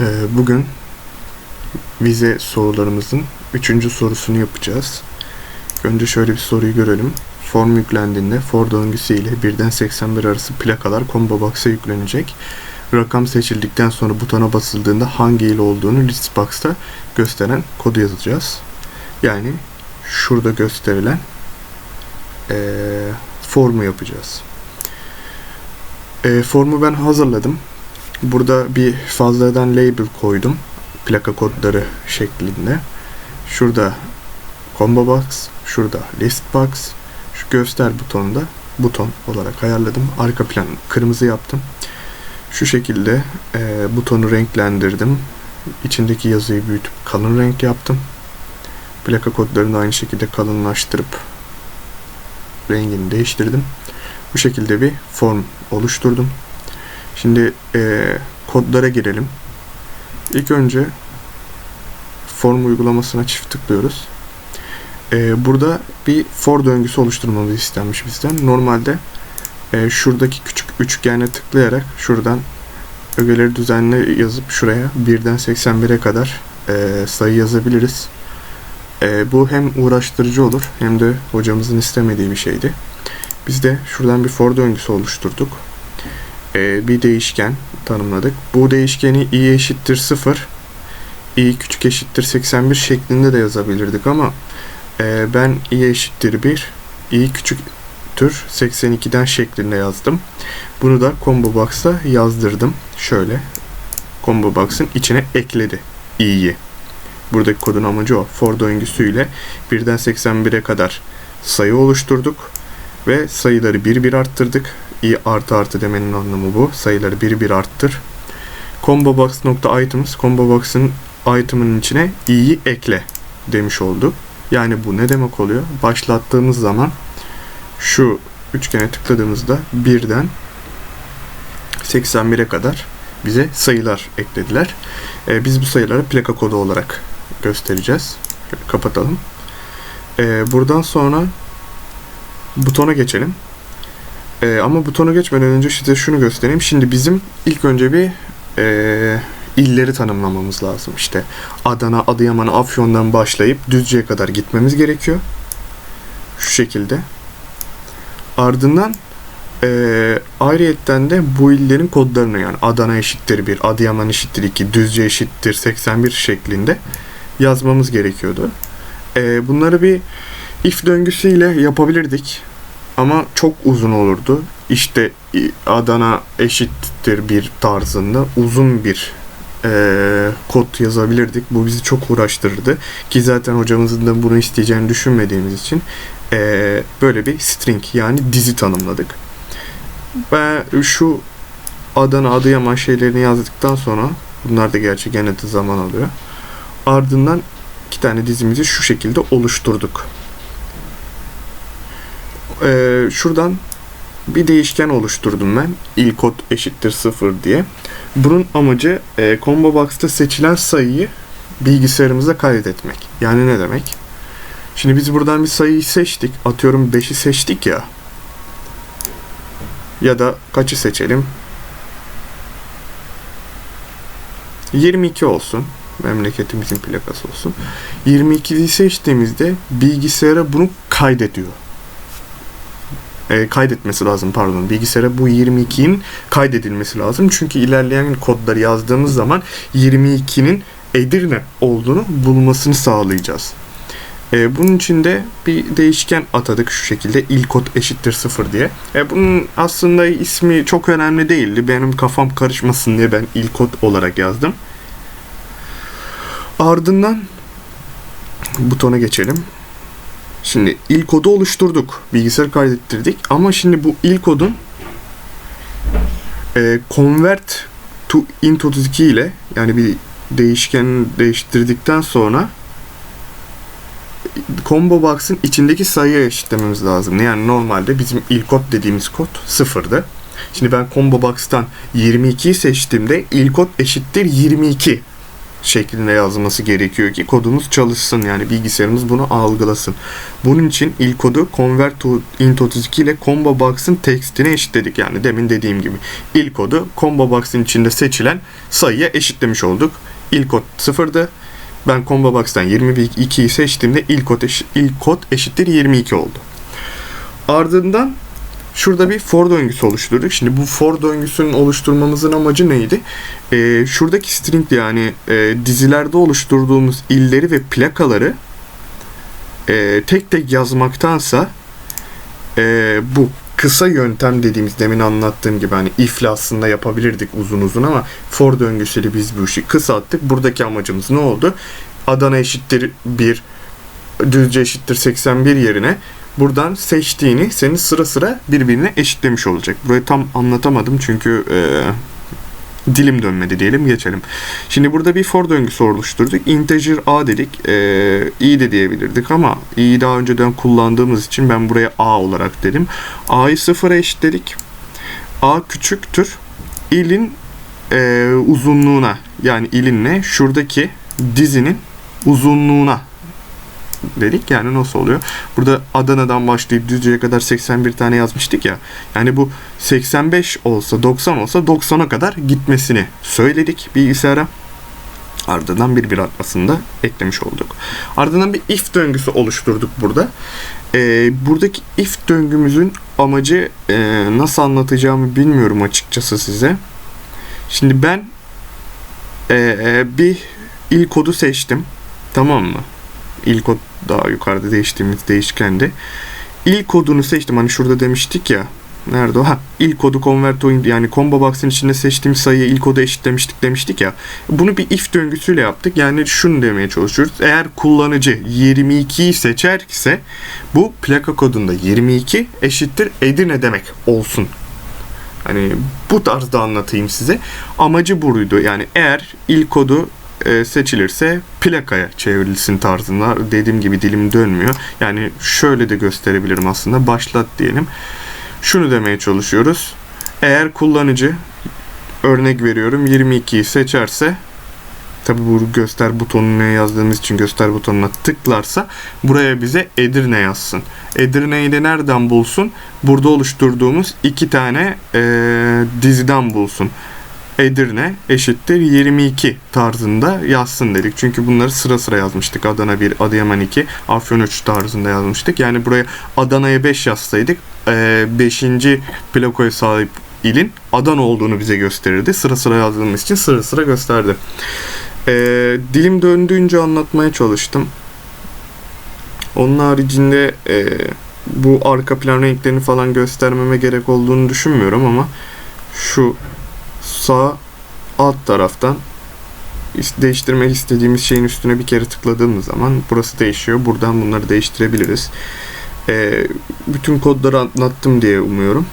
Ee, bugün vize sorularımızın üçüncü sorusunu yapacağız. Önce şöyle bir soruyu görelim. Form yüklendiğinde for döngüsü ile 1'den 81 arası plakalar combo box'a yüklenecek. Rakam seçildikten sonra butona basıldığında hangi il olduğunu list box'ta gösteren kodu yazacağız. Yani şurada gösterilen eee, formu yapacağız. Eee, formu ben hazırladım. Burada bir fazladan label koydum. Plaka kodları şeklinde. Şurada combo box, şurada list box, şu göster butonunda buton olarak ayarladım. Arka plan kırmızı yaptım. Şu şekilde e, butonu renklendirdim. İçindeki yazıyı büyütüp kalın renk yaptım. Plaka kodlarını aynı şekilde kalınlaştırıp rengini değiştirdim. Bu şekilde bir form oluşturdum. Şimdi e, kodlara girelim. İlk önce form uygulamasına çift tıklıyoruz. E, burada bir for döngüsü oluşturmamız istenmiş bizden. Normalde e, şuradaki küçük üçgene tıklayarak şuradan ögeleri düzenle yazıp şuraya 1'den 81'e kadar e, sayı yazabiliriz. E, bu hem uğraştırıcı olur hem de hocamızın istemediği bir şeydi. Biz de şuradan bir for döngüsü oluşturduk. E, bir değişken tanımladık. Bu değişkeni i eşittir 0, i küçük eşittir 81 şeklinde de yazabilirdik ama e, ben i eşittir 1, i küçüktür 82'den şeklinde yazdım. Bunu da combo box'a yazdırdım. Şöyle combo box'ın içine ekledi i'yi. Buradaki kodun amacı o. For döngüsüyle 1'den 81'e kadar sayı oluşturduk ve sayıları bir bir arttırdık. İ artı artı demenin anlamı bu. Sayıları bir bir arttır. Combo box nokta items combo box'ın item'ın içine i'yi ekle demiş olduk. Yani bu ne demek oluyor? Başlattığımız zaman şu üçgene tıkladığımızda birden 81'e kadar bize sayılar eklediler. Ee, biz bu sayıları plaka kodu olarak göstereceğiz. Şöyle kapatalım. Ee, buradan sonra butona geçelim. Ee, ama butona geçmeden önce size şunu göstereyim. Şimdi bizim ilk önce bir e, illeri tanımlamamız lazım. İşte Adana, Adıyaman, Afyon'dan başlayıp Düzce'ye kadar gitmemiz gerekiyor. Şu şekilde. Ardından e, ayrıyetten de bu illerin kodlarını yani Adana eşittir 1, Adıyaman eşittir 2, Düzce eşittir 81 şeklinde yazmamız gerekiyordu. E, bunları bir if döngüsüyle yapabilirdik. Ama çok uzun olurdu. İşte Adana eşittir bir tarzında uzun bir e, kod yazabilirdik. Bu bizi çok uğraştırırdı. Ki zaten hocamızın da bunu isteyeceğini düşünmediğimiz için e, böyle bir string yani dizi tanımladık. Ve şu Adana, Adıyaman şeylerini yazdıktan sonra bunlar da gerçi gene de zaman alıyor. Ardından iki tane dizimizi şu şekilde oluşturduk. Ee, şuradan bir değişken oluşturdum ben. il kod eşittir 0 diye. Bunun amacı e, combo box'ta seçilen sayıyı bilgisayarımıza kaydetmek. Yani ne demek? Şimdi biz buradan bir sayıyı seçtik. Atıyorum 5'i seçtik ya. Ya da kaçı seçelim? 22 olsun. Memleketimizin plakası olsun. 22'yi seçtiğimizde bilgisayara bunu kaydediyor e, kaydetmesi lazım pardon. Bilgisayara bu 22'nin kaydedilmesi lazım. Çünkü ilerleyen kodları yazdığımız zaman 22'nin Edirne olduğunu bulmasını sağlayacağız. E, bunun için de bir değişken atadık şu şekilde il kod eşittir 0 diye. E, bunun aslında ismi çok önemli değildi. Benim kafam karışmasın diye ben il kod olarak yazdım. Ardından butona geçelim. Şimdi il kodu oluşturduk. Bilgisayar kaydettirdik. Ama şimdi bu il kodun e, convert to into 32 ile yani bir değişken değiştirdikten sonra combo box'ın içindeki sayıya eşitlememiz lazım. Yani normalde bizim il kod dediğimiz kod sıfırdı. Şimdi ben combo box'tan 22'yi seçtiğimde il kod eşittir 22 şeklinde yazması gerekiyor ki kodumuz çalışsın yani bilgisayarımız bunu algılasın. Bunun için ilk kodu convert to int 32 ile combo box'ın tekstine eşitledik. Yani demin dediğim gibi ilk kodu combo box'ın içinde seçilen sayıya eşitlemiş olduk. İlk kod sıfırdı. Ben combo box'tan 22'yi seçtiğimde ilk kod, eş- ilk kod eşittir 22 oldu. Ardından şurada bir for döngüsü oluşturduk. Şimdi bu for döngüsünün oluşturmamızın amacı neydi? Ee, şuradaki string yani e, dizilerde oluşturduğumuz illeri ve plakaları e, tek tek yazmaktansa e, bu kısa yöntem dediğimiz demin anlattığım gibi hani if'le aslında yapabilirdik uzun uzun ama for döngüsüyle biz bu işi kısalttık. Buradaki amacımız ne oldu? Adana eşittir 1, Düzce eşittir 81 yerine buradan seçtiğini senin sıra sıra birbirine eşitlemiş olacak. Burayı tam anlatamadım çünkü e, dilim dönmedi diyelim geçelim. Şimdi burada bir for döngüsü oluşturduk. Integer a dedik. E, i de diyebilirdik ama i'yi daha önceden kullandığımız için ben buraya a olarak dedim. a'yı sıfıra eşitledik. a küçüktür. ilin e, uzunluğuna yani ilin ne? Şuradaki dizinin uzunluğuna dedik. Yani nasıl oluyor? Burada Adana'dan başlayıp Düzce'ye kadar 81 tane yazmıştık ya. Yani bu 85 olsa 90 olsa 90'a kadar gitmesini söyledik bilgisayara. Ardından bir bir atmasını da eklemiş olduk. Ardından bir if döngüsü oluşturduk burada. Ee, buradaki if döngümüzün amacı e, nasıl anlatacağımı bilmiyorum açıkçası size. Şimdi ben e, bir il kodu seçtim. Tamam mı? İl kod daha yukarıda değiştiğimiz değişkendi. İl kodunu seçtim. Hani şurada demiştik ya. Nerede o? Ha, il kodu convert yani combo box'ın içinde seçtiğim sayıyı il koda eşitlemiştik demiştik ya. Bunu bir if döngüsüyle yaptık. Yani şunu demeye çalışıyoruz. Eğer kullanıcı 22'yi seçerse bu plaka kodunda 22 eşittir Edirne demek olsun. Hani bu tarzda anlatayım size. Amacı buydu. Yani eğer il kodu e, seçilirse plakaya çevrilsin tarzında. Dediğim gibi dilim dönmüyor. Yani şöyle de gösterebilirim aslında. Başlat diyelim. Şunu demeye çalışıyoruz. Eğer kullanıcı örnek veriyorum 22'yi seçerse tabi bu göster butonuna yazdığımız için göster butonuna tıklarsa buraya bize Edirne yazsın. Edirne'yi de nereden bulsun? Burada oluşturduğumuz iki tane e, diziden bulsun. Edirne eşittir 22 tarzında yazsın dedik. Çünkü bunları sıra sıra yazmıştık. Adana 1, Adıyaman 2, Afyon 3 tarzında yazmıştık. Yani buraya Adana'ya 5 yazsaydık 5. plakoya sahip ilin Adana olduğunu bize gösterirdi. Sıra sıra yazdığımız için sıra sıra gösterdi. E, dilim döndüğünce anlatmaya çalıştım. Onun haricinde e, bu arka plan renklerini falan göstermeme gerek olduğunu düşünmüyorum ama şu sağ alt taraftan değiştirmek istediğimiz şeyin üstüne bir kere tıkladığımız zaman burası değişiyor. Buradan bunları değiştirebiliriz. Ee, bütün kodları anlattım diye umuyorum.